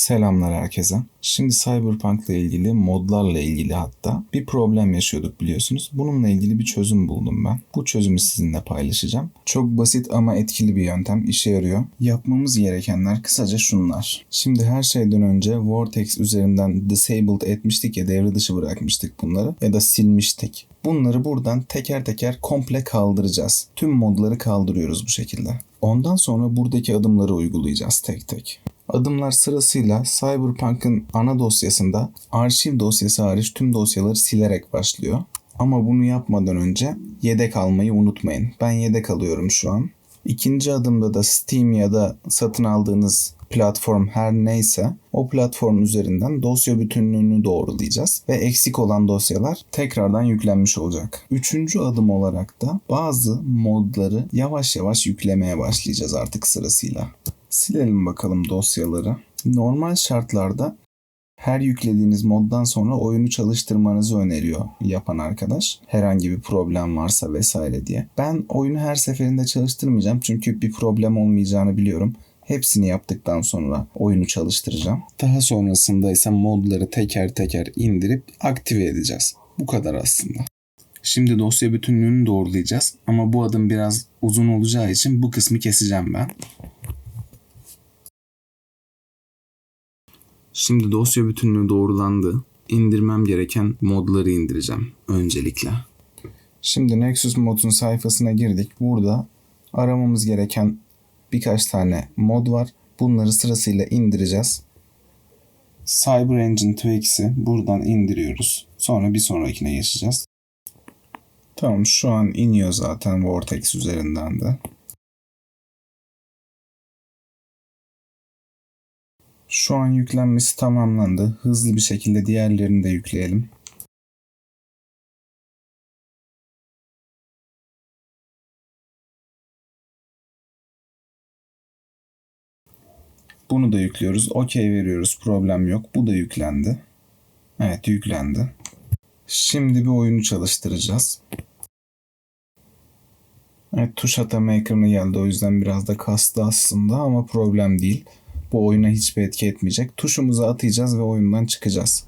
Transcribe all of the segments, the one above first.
Selamlar herkese. Şimdi Cyberpunk ile ilgili modlarla ilgili hatta bir problem yaşıyorduk biliyorsunuz. Bununla ilgili bir çözüm buldum ben. Bu çözümü sizinle paylaşacağım. Çok basit ama etkili bir yöntem. işe yarıyor. Yapmamız gerekenler kısaca şunlar. Şimdi her şeyden önce Vortex üzerinden disabled etmiştik ya devre dışı bırakmıştık bunları ya da silmiştik. Bunları buradan teker teker komple kaldıracağız. Tüm modları kaldırıyoruz bu şekilde. Ondan sonra buradaki adımları uygulayacağız tek tek. Adımlar sırasıyla Cyberpunk'ın ana dosyasında arşiv dosyası hariç tüm dosyaları silerek başlıyor. Ama bunu yapmadan önce yedek almayı unutmayın. Ben yedek alıyorum şu an. İkinci adımda da Steam ya da satın aldığınız platform her neyse o platform üzerinden dosya bütünlüğünü doğrulayacağız ve eksik olan dosyalar tekrardan yüklenmiş olacak. Üçüncü adım olarak da bazı modları yavaş yavaş yüklemeye başlayacağız artık sırasıyla. Silelim bakalım dosyaları. Normal şartlarda her yüklediğiniz moddan sonra oyunu çalıştırmanızı öneriyor yapan arkadaş. Herhangi bir problem varsa vesaire diye. Ben oyunu her seferinde çalıştırmayacağım çünkü bir problem olmayacağını biliyorum. Hepsini yaptıktan sonra oyunu çalıştıracağım. Daha sonrasında ise modları teker teker indirip aktive edeceğiz. Bu kadar aslında. Şimdi dosya bütünlüğünü doğrulayacağız ama bu adım biraz uzun olacağı için bu kısmı keseceğim ben. Şimdi dosya bütünlüğü doğrulandı. İndirmem gereken modları indireceğim öncelikle. Şimdi Nexus Mod'un sayfasına girdik. Burada aramamız gereken birkaç tane mod var. Bunları sırasıyla indireceğiz. Cyber Engine 2X'i buradan indiriyoruz. Sonra bir sonrakine geçeceğiz. Tamam şu an iniyor zaten Vortex üzerinden de. Şu an yüklenmesi tamamlandı. Hızlı bir şekilde diğerlerini de yükleyelim. Bunu da yüklüyoruz. Okey veriyoruz. Problem yok. Bu da yüklendi. Evet yüklendi. Şimdi bir oyunu çalıştıracağız. Evet tuş atama ekranı geldi. O yüzden biraz da kastı aslında ama problem değil. Bu oyuna hiçbir etki etmeyecek. Tuşumuzu atacağız ve oyundan çıkacağız.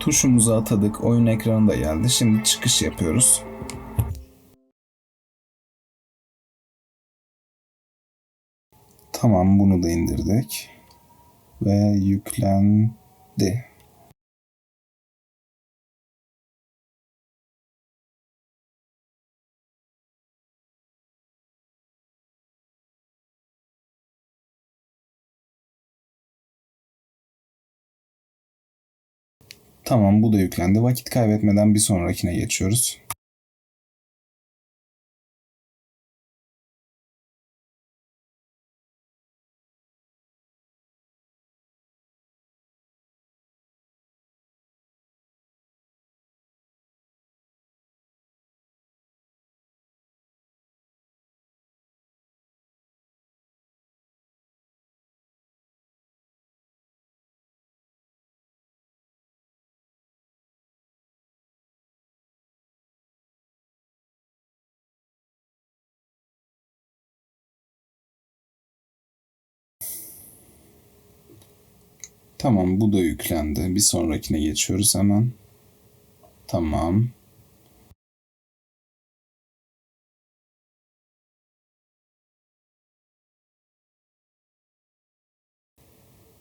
Tuşumuzu atadık. Oyun ekranı da geldi. Şimdi çıkış yapıyoruz. Tamam bunu da indirdik. Ve yüklendi. Tamam bu da yüklendi. Vakit kaybetmeden bir sonrakine geçiyoruz. Tamam bu da yüklendi. Bir sonrakine geçiyoruz hemen. Tamam.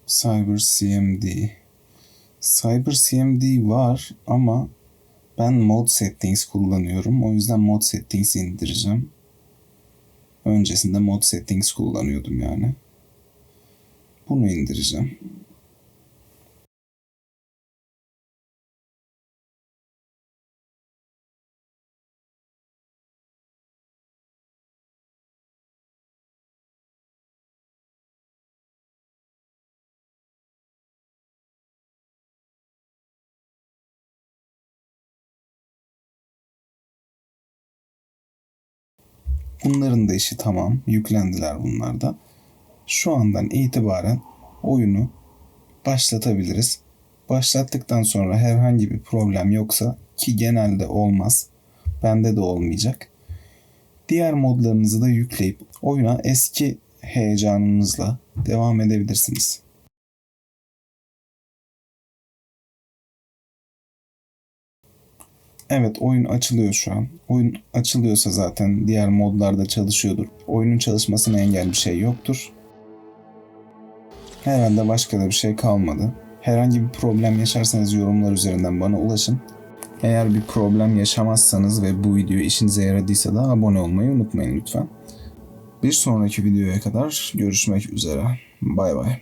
Cyber CMD. Cyber CMD var ama ben mod settings kullanıyorum. O yüzden mod settings indireceğim. Öncesinde mod settings kullanıyordum yani. Bunu indireceğim. Bunların da işi tamam. Yüklendiler bunlar da. Şu andan itibaren oyunu başlatabiliriz. Başlattıktan sonra herhangi bir problem yoksa ki genelde olmaz. Bende de olmayacak. Diğer modlarınızı da yükleyip oyuna eski heyecanınızla devam edebilirsiniz. Evet oyun açılıyor şu an. Oyun açılıyorsa zaten diğer modlarda çalışıyordur. Oyunun çalışmasına engel bir şey yoktur. Herhalde başka da bir şey kalmadı. Herhangi bir problem yaşarsanız yorumlar üzerinden bana ulaşın. Eğer bir problem yaşamazsanız ve bu video işinize yaradıysa da abone olmayı unutmayın lütfen. Bir sonraki videoya kadar görüşmek üzere. Bay bay.